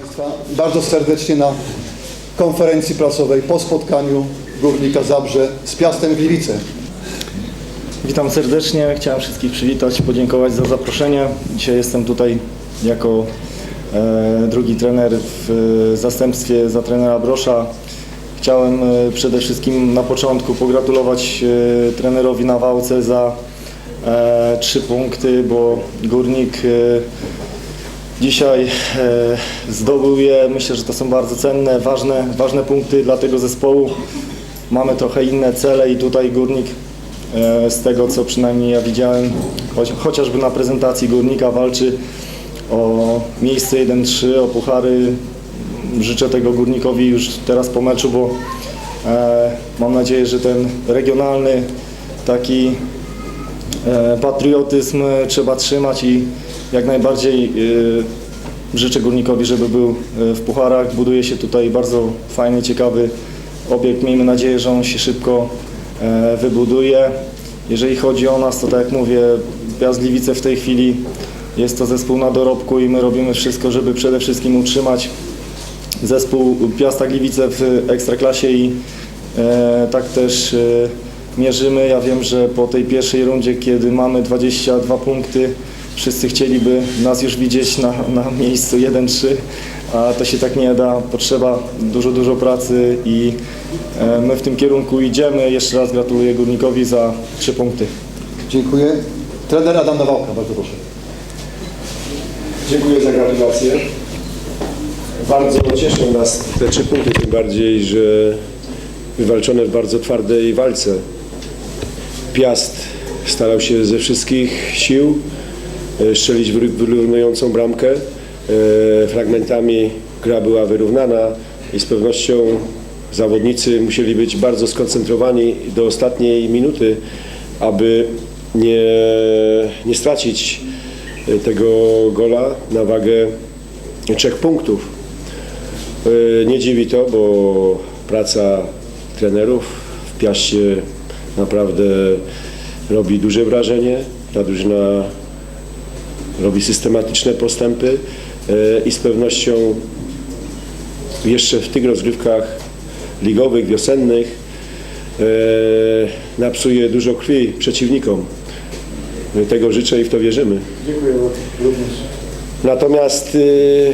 Państwa bardzo serdecznie na konferencji prasowej po spotkaniu Górnika Zabrze z Piastem Gliwice. Witam serdecznie, chciałem wszystkich przywitać, podziękować za zaproszenie. Dzisiaj jestem tutaj jako e, drugi trener w e, zastępstwie za trenera Brosza. Chciałem e, przede wszystkim na początku pogratulować e, trenerowi na wałce za e, trzy punkty, bo Górnik e, Dzisiaj e, zdobył je. Myślę, że to są bardzo cenne, ważne, ważne punkty dla tego zespołu. Mamy trochę inne cele i tutaj Górnik e, z tego, co przynajmniej ja widziałem, chociażby na prezentacji Górnika walczy o miejsce 1-3, o puchary. Życzę tego Górnikowi już teraz po meczu, bo e, mam nadzieję, że ten regionalny taki Patriotyzm e, trzeba trzymać i jak najbardziej e, życzę Górnikowi, żeby był e, w pucharach. Buduje się tutaj bardzo fajny, ciekawy obiekt. Miejmy nadzieję, że on się szybko wybuduje. Jeżeli chodzi o nas, to tak jak mówię, Piast Gliwice w tej chwili jest to zespół na dorobku i my robimy wszystko, żeby przede wszystkim utrzymać zespół Piasta Gliwice w Ekstraklasie i e, tak też e, mierzymy. Ja wiem, że po tej pierwszej rundzie, kiedy mamy 22 punkty, wszyscy chcieliby nas już widzieć na, na miejscu 1-3, a to się tak nie da. Potrzeba dużo, dużo pracy i e, my w tym kierunku idziemy. Jeszcze raz gratuluję Górnikowi za 3 punkty. Dziękuję. Trener Adam Nawałka, bardzo proszę. Dziękuję za gratulacje. Bardzo cieszą nas te trzy punkty, tym bardziej, że wywalczone w bardzo twardej walce. Piast starał się ze wszystkich sił e, strzelić wyr- wyrównującą bramkę. E, Fragmentami gra była wyrównana i z pewnością zawodnicy musieli być bardzo skoncentrowani do ostatniej minuty, aby nie, nie stracić e, tego gola na wagę trzech punktów. Nie dziwi to, bo praca trenerów w Piaście naprawdę robi duże wrażenie. Ta drużyna robi systematyczne postępy e, i z pewnością jeszcze w tych rozgrywkach ligowych, wiosennych e, napsuje dużo krwi przeciwnikom. My Tego życzę i w to wierzymy. Dziękuję również. Natomiast y,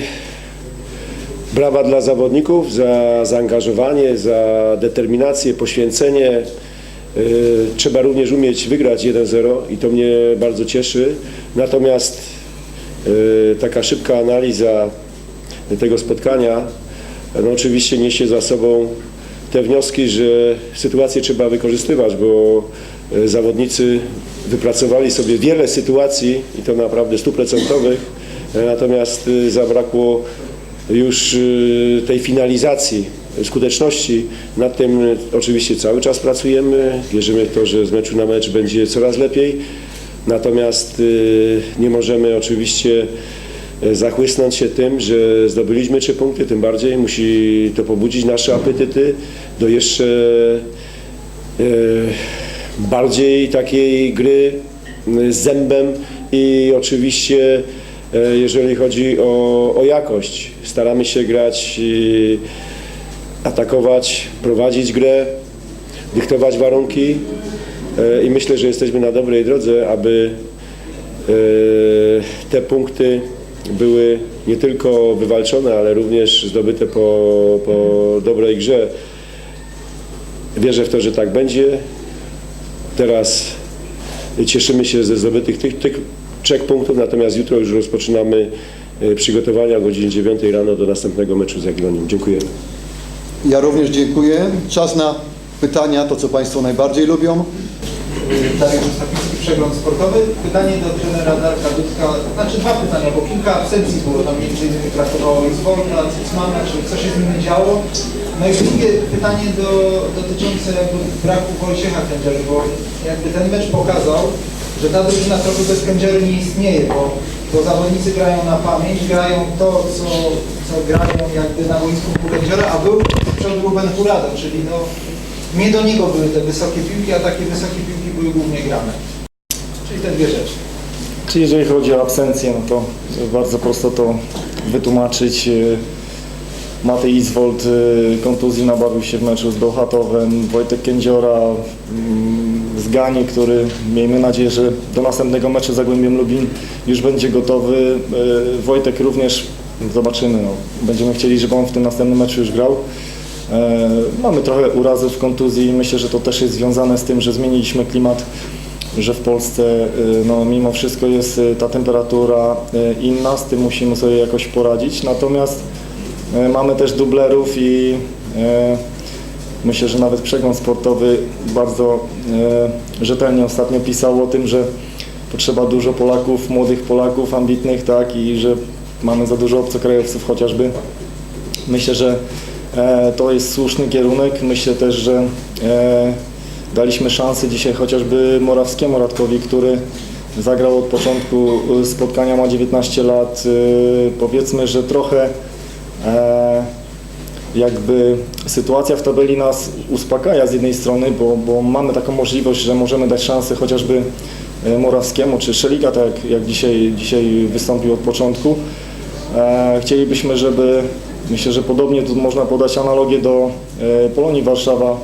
brawa dla zawodników za zaangażowanie, za determinację, poświęcenie. Y, trzeba również umieć wygrać 1-0 i to mnie bardzo cieszy. Natomiast y, taka szybka analiza tego spotkania no oczywiście niesie za sobą te wnioski, że sytuację trzeba wykorzystywać, bo e, zawodnicy wypracowali sobie wiele sytuacji i to naprawdę stuprocentowych, natomiast zabrakło już tej finalizacji, skuteczności. Nad tym e, oczywiście cały czas pracujemy, wierzymy w to, że z meczu na mecz będzie coraz lepiej, natomiast e, nie możemy oczywiście e, zachłysnąć się tym, że zdobyliśmy trzy punkty, tym bardziej musi to pobudzić nasze apetyty do jeszcze bardziej takiej gry z zębem i oczywiście jeżeli chodzi o, o jakość, staramy się grać, atakować, prowadzić grę, dyktować warunki e, i myślę, że jesteśmy na dobrej drodze, aby e, te punkty były nie tylko wywalczone, ale również zdobyte po, po dobrej grze. Wierzę w to, że tak będzie. Teraz cieszymy się ze zdobytych tych, tych trzech punktów, natomiast jutro już rozpoczynamy e, przygotowania o godzinie 9 rano do następnego meczu z Jagiellonią. Dziękuję. Ja również dziękuję. Czas na pytania, to co Państwo najbardziej lubią. Dariusz Ostapicki, przegląd sportowy. Pytanie do trenera Darka Dudka, znaczy dwa pytania, bo kilka absencji było, tam między innymi brakowało Izvolta, Cicmana, czy co się z nimi działo. No i drugie pytanie do, dotyczące braku Wojciecha Kędziery, bo jakby ten mecz pokazał, że ta drużyna trochę bez Kędziery nie istnieje, bo, bo zawodnicy grają na pamięć, grają to, co, co grają jakby na boisku Kędziera, a był z przodu Ruben Hurado, czyli no nie do niego były te wysokie piłki, a takie wysokie piłki były głównie grane. Czyli te dwie rzeczy. Czy jeżeli chodzi o absencję, no to bardzo prosto to wytłumaczyć. E, Matej Izwold y, kontuzji nabawił się w meczu z Bełchatowem, Wojtek Kędziora mm, Gani, który miejmy nadzieję, że do następnego meczu z Zagłębiem Lubin już będzie gotowy. Y, Wojtek również, zobaczymy, no. będziemy chcieli, żeby on w tym następnym meczu już grał. E, Mamy trochę urazów, kontuzji i myślę, że to też jest związane z tym, że zmieniliśmy klimat, że w Polsce y, no, mimo wszystko jest ta temperatura inna, z tym musimy sobie jakoś poradzić. Natomiast e, mamy też dublerów i e, myślę, że nawet przegląd sportowy bardzo e, rzetelnie ostatnio pisał o tym, że potrzeba dużo Polaków, młodych Polaków, ambitnych, tak, i że mamy za dużo obcokrajowców chociażby. Myślę, że e, to jest słuszny kierunek. Myślę też, że e, daliśmy szansę dzisiaj chociażby Morawskiemu Radkowi, który zagrał od początku e, spotkania, ma 19 lat. E, powiedzmy, że trochę e, jakby sytuacja w tabeli nas uspokaja z jednej strony, bo, bo mamy taką możliwość, że możemy dać szansę chociażby e, Morawskiemu czy Szeliga, tak jak, jak dzisiaj, dzisiaj wystąpił od początku. E, chcielibyśmy, żeby, myślę, że podobnie tu można podać analogię do e, Polonii Warszawa,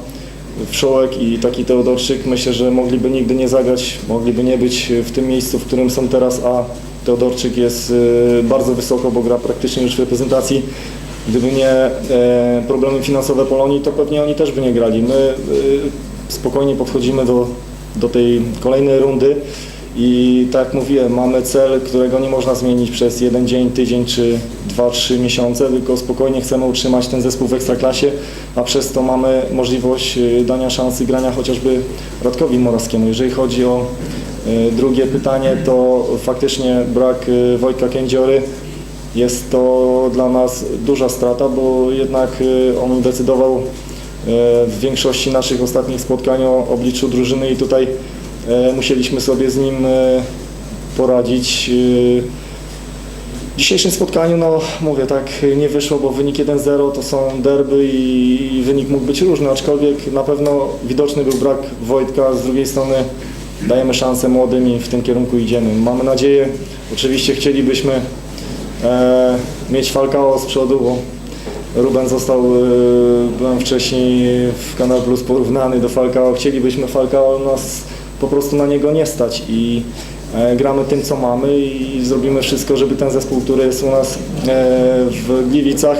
Wszołek i taki Teodorczyk. Myślę, że mogliby nigdy nie zagrać, mogliby nie być w tym miejscu, w którym są teraz, a Teodorczyk jest e, bardzo wysoko, bo gra praktycznie już w reprezentacji. Gdyby nie e, problemy finansowe Polonii, to pewnie oni też by nie grali. My e, spokojnie podchodzimy do, do tej kolejnej rundy i tak jak mówiłem, mamy cel, którego nie można zmienić przez jeden dzień, tydzień czy dwa, trzy miesiące, tylko spokojnie chcemy utrzymać ten zespół w Ekstraklasie, a przez to mamy możliwość e, dania szansy grania chociażby Radkowi Morawskiemu. Jeżeli chodzi o drugie pytanie, to faktycznie brak Wojtka Kędziory jest to dla nas duża strata, bo jednak y, on decydował y, w większości naszych ostatnich spotkań o obliczu drużyny i tutaj y, musieliśmy sobie z nim poradzić. W dzisiejszym spotkaniu, no mówię, tak nie wyszło, bo wynik 1-0 to są derby i wynik mógł być różny, aczkolwiek na pewno widoczny był brak Wojtka, z drugiej strony dajemy szansę młodym i w tym kierunku idziemy. Mamy nadzieję, oczywiście chcielibyśmy e, mieć Falcao z przodu, bo Ruben został, e, byłem wcześniej w Kanal Plus porównany do Falcao. Chcielibyśmy Falcao, nas po prostu na niego nie stać i e, gramy tym, co mamy i zrobimy wszystko, żeby ten zespół, który jest u nas e, w Gliwicach,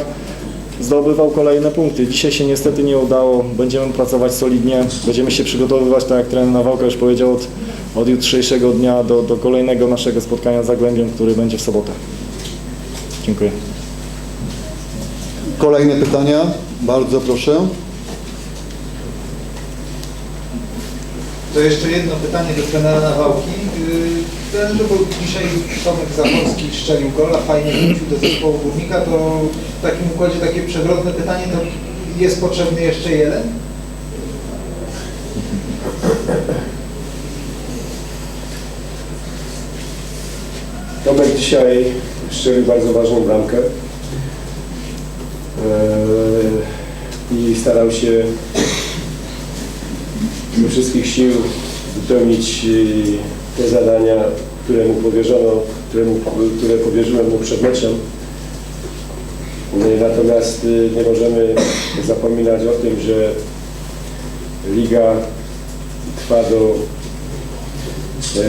zdobywał kolejne punkty. Dzisiaj się niestety nie udało, będziemy pracować solidnie, będziemy się przygotowywać, tak jak trener Nawałka już powiedział, od, od jutrzejszego dnia do, do kolejnego naszego spotkania z Zagłębiem, który będzie w sobotę. Dziękuję. Kolejne pytania? Bardzo proszę. To jeszcze jedno pytanie do trenera Nawałki. Yy, Trenerze, bo dzisiaj Tomek Zachowski strzelił gola, fajnie wrócił do zespołu Górnika, to w takim układzie takie przewrotne pytanie, to jest potrzebny jeszcze jeden? Tomek dzisiaj strzelił bardzo ważną bramkę Eee, i starał się ze wszystkich sił wypełnić e, te zadania, które mu powierzono, które, mu, które powierzyłem mu przed meczem. E, Natomiast e, nie możemy zapominać o tym, że liga trwa do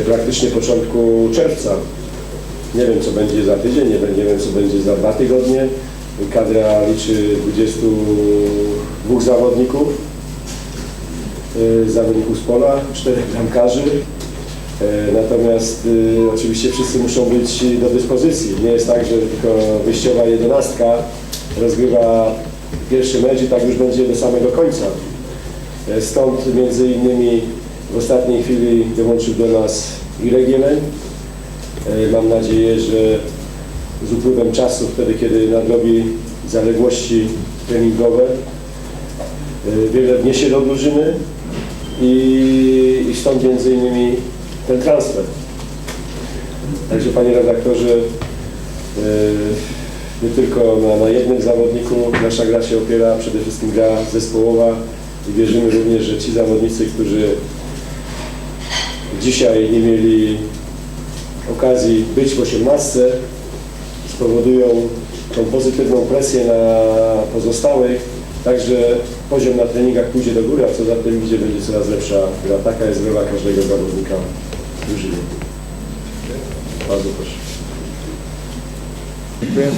praktycznie początku czerwca. Nie wiem, co będzie za tydzień, nie wiem, co będzie za dwa tygodnie. Kadra liczy 22 zawodników, y, zawodników z pola, czterech bramkarzy. E, Natomiast y, oczywiście wszyscy muszą być do dyspozycji. Nie jest tak, że tylko wyjściowa jedenastka rozgrywa pierwszy mecz i tak już będzie do samego końca. Stąd między innymi w ostatniej chwili dołączył do nas Irek Jeleń. E, Mam nadzieję, że z upływem czasu, wtedy kiedy nadrobi zaległości treningowe, e, wiele wniesie do drużyny i, i stąd między innymi ten transfer. Także panie redaktorze, e, nie tylko na, na jednym zawodniku nasza gra się opiera, przede wszystkim gra zespołowa i wierzymy również, że ci zawodnicy, którzy dzisiaj nie mieli okazji być w 18, spowodują tą pozytywną presję na pozostałych, także poziom na treningach pójdzie do góry, a co za tym idzie, będzie coraz lepsza gra. Taka jest rola każdego zawodnika w drużynie. Bardzo proszę. Dziękuję.